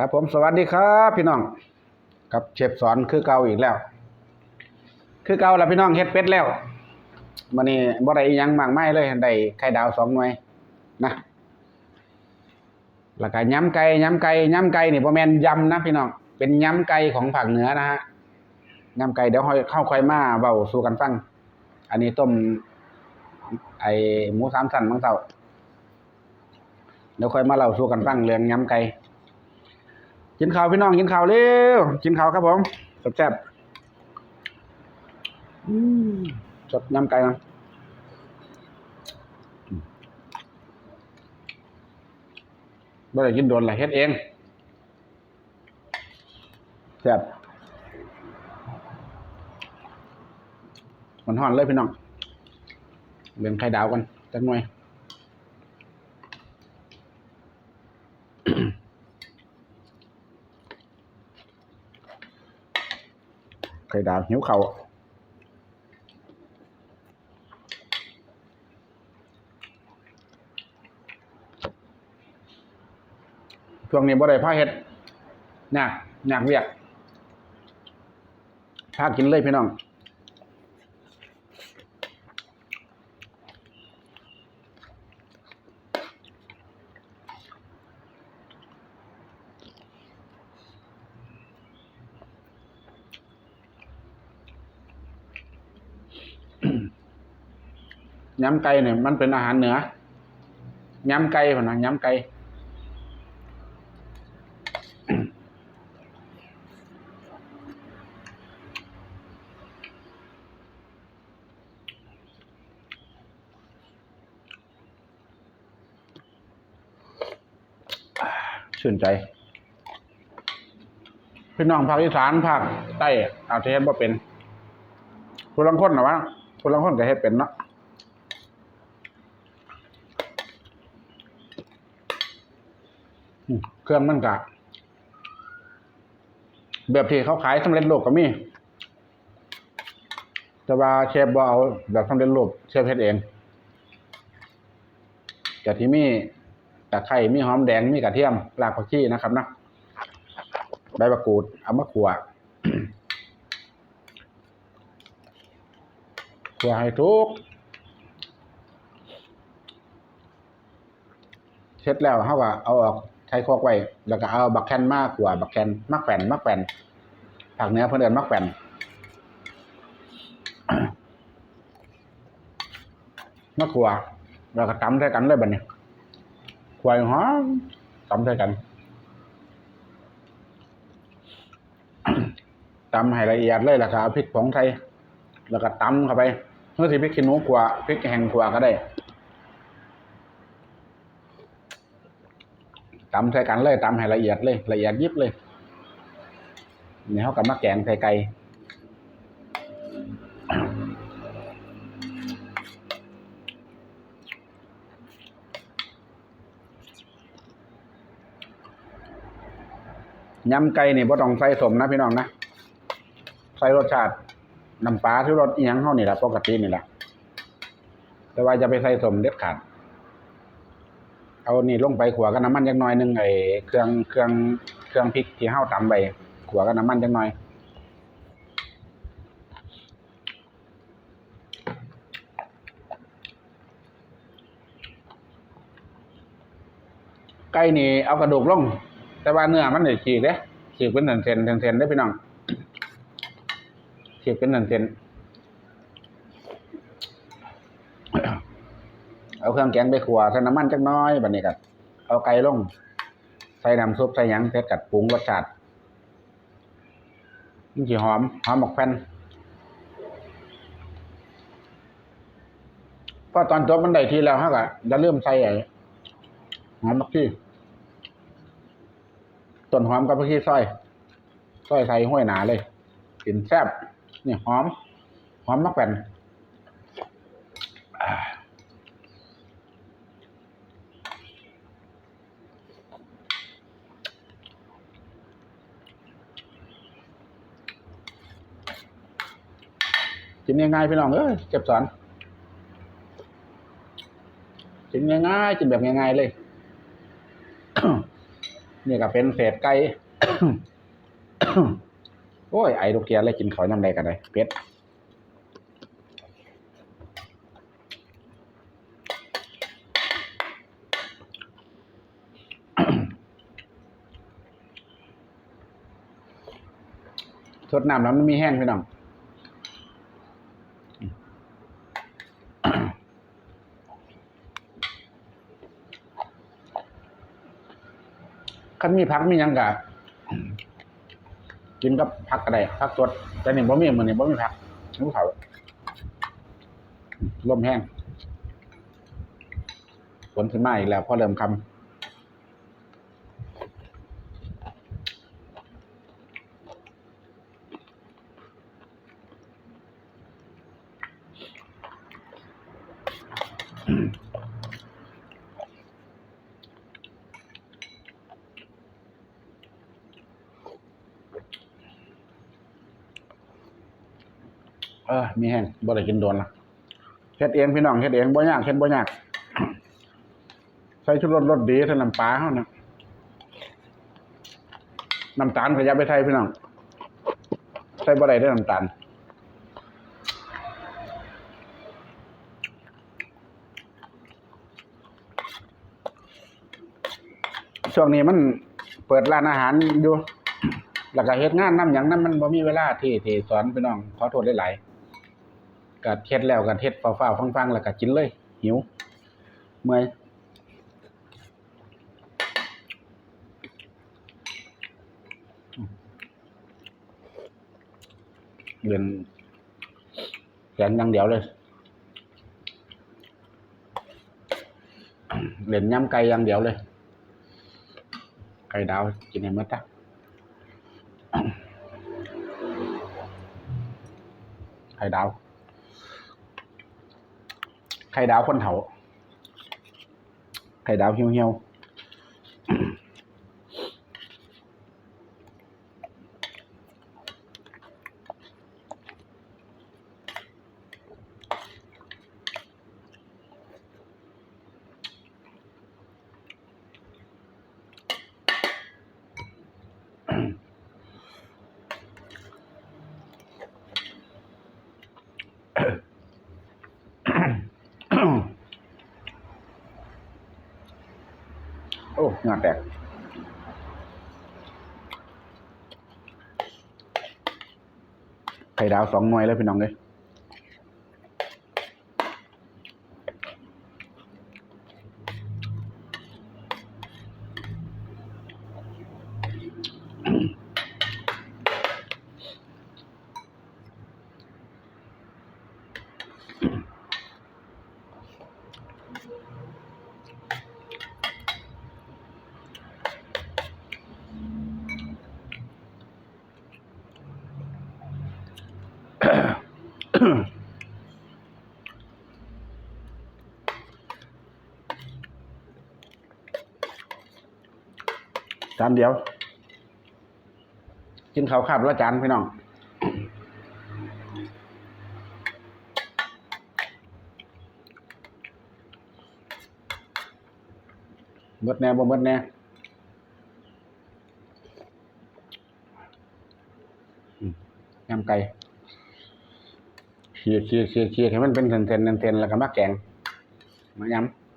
ครับ ผมสวัสดีครับ พี่น้องกับเชฟสอนคือเก่าอีกแล้ว คือเก่าแล้วพี่น้องเฮ็ดเป็ดแล้วมื้อนี้บ่ได้ยังมากมายเลยได้ไข่ดาวสองหน่วยนะแล้วก็ยำไก่ยำไก่ยำไก่นี่บ่แม่นยำนะพี่น้องเป็นยำไก่ของภาคเหนือนะฮะยำไก่เดี๋ยวค่อยเข้าค่อยมาเว้าสู่กันฟัง อันนี้ต้มไอ้หมูสามสันบางเต่าเดี๋ยวค่อยมาเล่าสู่กันฟังเรื่องยำไก่ กินข้าวพี่น้องกินข้าวเร็วกินข้าวครับผมแซ่บๆอืมสดยำไก่นะอืมบ่ได้กินโดนหลายเฮ็ดเองแซ่บมันห่อนเลยพี่น้องเลี้ยงไข่ดาวกันจักหน่วย ไข่ดาวหิวเขาวช่วงนี้บ่ได้พาเฮ็ดหนักหนักเรียกพากินเลยพี่น้อง ยำไก่เนี่ยมันเป็นอาหารเหนือยำไก่พะนะยำไก่ชื่นใจ พี่น้องภาคอีสานภาคใต้อาจจะเฮ็ดบ่เป็นผู้ลังคนนะวะผู้ลังคนก็เฮ็ดเป็นเนาะ อืม เครื่องมันกะแบบที่เขาขายสำเร็จรูปก็มีแต่ว่าเชฟบ่เอาแบบสำเร็จรูปเชฟเฮ็ดเองแต่ที่มีตะไคร้มีหอมแดงมีกระเทียมรากผักชีนะครับนะใบมะกรูดเอามาขัวขวให้ทุกเสร็จแล้วเขาก็เอาออก ใช้คอกไว้ แล้วก็เอาบักแคนมากกว่าบักแคนมักแป่นมักแป่นผักเนื้อเพื่อนเอินมักแป่นมะขวาแล้วก็ตำใส่กันเลยบัดนี้ควายหอมตำใส่กันตำให้ละเอียดเลยล้วก็เอาพริกผงไทย แล้วก็ตำเข้าไปเมื่อสิพริกขี้หนูขวาพริกแห้งขวาก็ได้ ตำใส่กันเลยตำให้ละเอียดเลย ละเอียดยิบเลยนี่เขากับมะแกงไทยไก่ยำไก่นี่บ่ต้องใส่สมนะพี่น้องนะ ใส่รสชาติน้ำปลาที่รสอีหยังเท่านี่แหละปกตินี่แหละแต่ว่าจะไปใส่สมเด็ดขาด เอานี่ลงไปขัวกับน้ำมันจักหน่อยหนึงไอ้เครื่องเครื่องเครื่องพริกที่เฮาตำไปขัวกับน้ำมันจักหน่อย ไก่นี่เอากระดูกลง แต่ว่าเนื้อมันได้ฉีกเด้ฉีกเป็นเส้นๆเส้นๆได้อพี่น้องฉีกเป็นหนึ่งเส้น เอาเครื่องแกงไปขัวใส่น้ำมันจักน้อยบัดนี้ก็เอาไก่ลง ใส่น้ำซุปใส่หยังเสร็จกัดปรุงรสชาติมันสิหอมหอมหมกแผ่นพอตอนจบมันได้ทีแล้วฮะก็อย่าลืมใส่ไอ้หอมมักชีต้นหอมกับผักชีซอยซอยใส่ห้วยหนาเลยกลิ่นแซ่บนี่หอม หอมมักแผ่น กินง่ายๆพี่น้องเอ้ยเก็บสอนกินง่ายๆกินแบบง่ายๆเลยนี่ก็เป็นเศษไก่โอ้ยไอ้ลูกเกียร์เลยกินเขาวยำใดกันเลยเป็ดสดน้ำแล้วมันมีแห้งพี่น้อง นมีพักมียังกะกินกับผักก็ได้ผักสดแต่นี่บ่มีมือนี่บ่มีผักหิวข้าวลมแห้งฝนขึ้นมาอีกแล้วพอเริ่มคำ เออมีแห้งบ่ได้กินโดนละเฮ็ดเองพี่น้องเฮ็ดเองบ่ยากเฮ็ดบ่ยากใส่ชุดรสรสดีเท่าน้ำปลาเฮานะน้ำตาลก็อย่าไปใส่พี่น้องใส่บ่ได้เด้น้ำตาลช่วงนี้มันเปิดร้านอาหารอยู่ แล้วก็เฮ็ดงานนำหยังนำมันบ่มีเวลาที่ที่สอนพี่น้องขอโทษหลายๆ ก็เฮ็ดแล้วก็เฮ็ดฟ้าวๆฟังแล้วก็กินเลย หิว เมื่อยเรียนแขนย่างเดียวเลยเล่นยำไก่ย่างเดียวเลย ไก่ดาวกินให้หมดจ้ะไข่ดาว ข่ดาวคนเถาไข่ดาวเหี่ยวเหี่ยวโอ้ เหงาแตกไข่ดาวสองหน่วยเลยพี่น้องเลย จานเดียว กินข้าวขาบละจานพี่น้องเบิดแน่บ่เบิดแน่ยำไก่เชียเชียเชียเชียให้มันเป็นเส้นเส้นเส้นๆแล้วก็มาแกงมายำ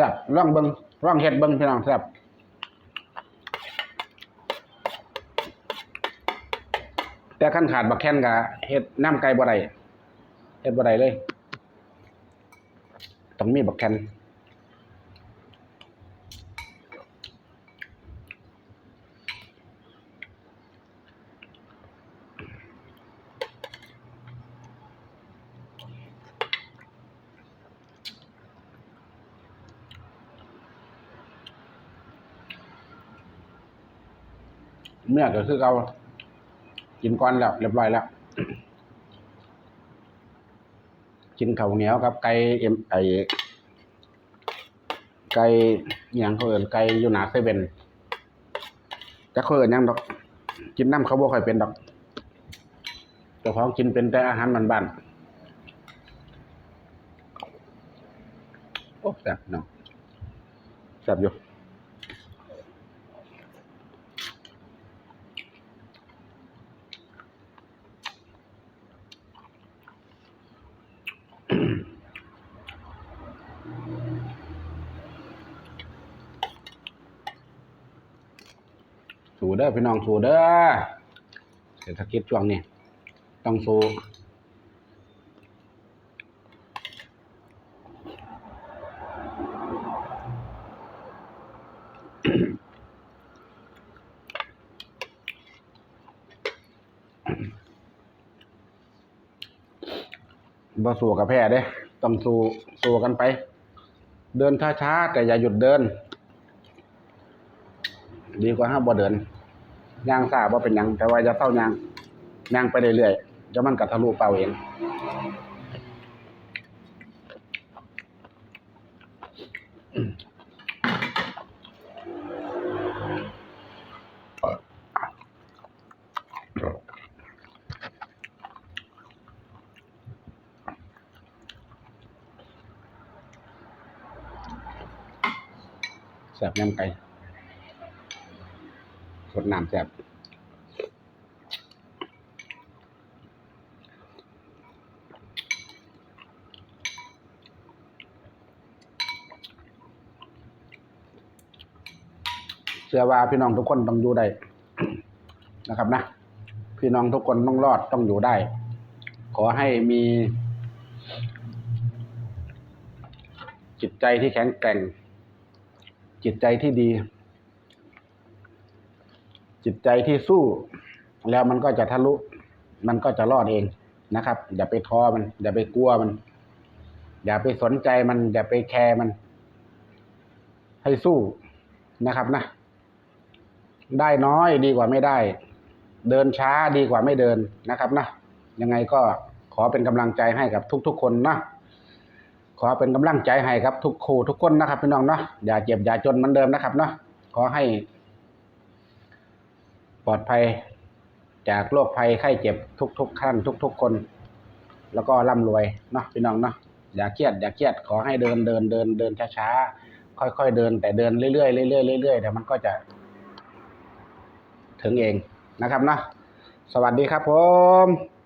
ซ่บร่องเบิงร่องเห็ดเบิงพี่น้องแซ่บแต่ขั้นขาดบักแค้นกับเห็ดน้ำไก่บ่ได้เห็ดบ่ได้เลย ต้องมีบักแค้น เมื่อก็คือเอากินก่อนแล้วเรียบร้อยแล้วกินข้าวเหนียวกับ ไก่เอ็มไอไก่อย่างเขาเอินไก่อยู่หนาเซเว่นจะเขาเอินยังดอก กินน้ำเขาบ่ค่อยเป็นดอกเจ้าของกินเป็นแต่อาหารบ้านๆแซ่บเนาะแซ่บอยู่ สู้เด้อพี่น้องสู้เด้อเศรษฐกิจช่วงนี้ ต้องสู้บ่สู้กับแพ้เด้ ต้องสู้สู้กันไป เดินช้าๆแต่อย่าหยุดเดิน ดีกว่าห้าบ่เดินย่างซาบ่เป็นยัง แต่ว่าอย่าเศร้าย่างย่างไปเรื่อยๆเดี๋ยวมันก็ทะลุเป้าเองแซ่บยำไก่ สดน้ำแซ่บเชื่อว่าพี่น้องทุกคนต้องอยู่ได้นะครับนะ พี่น้องทุกคนต้องรอดต้องอยู่ได้ ขอให้มี จิตใจที่แข็งแกร่ง จิตใจที่ดี จิตใจที่สู้ แล้วมันก็จะทะลุ มันก็จะรอดเองนะครับ อย่าไปท้อมัน อย่าไปกลัวมัน อย่าไปสนใจมัน อย่าไปแคร์มัน ให้สู้นะครับนะ ได้น้อยดีกว่าไม่ได้ เดินช้าดีกว่าไม่เดินนะครับนะยังไงก็ขอเป็นกำลังใจให้กับทุก ๆ คนนะขอเป็นกำลังใจให้ครับทุกครูทุกคนนะครับพี่น้องเนาะอย่าเจ็บอย่าจนเหมือนเดิมนะครับเนาะขอให้ ปลอดภัยจากโรคภัยไข้เจ็บทุกๆขั้นทุก ๆ คน แล้วก็ร่ำรวยเนาะพี่น้องเนาะอย่าเครียดอย่าเครียดขอให้เดินเดินเดินเดินช้าๆค่อยๆเดิน แต่เดินเรื่อยๆเรื่อยๆเรื่อยๆเดี๋ยวมันก็จะ ถึงเองนะครับเนาะสวัสดีครับผม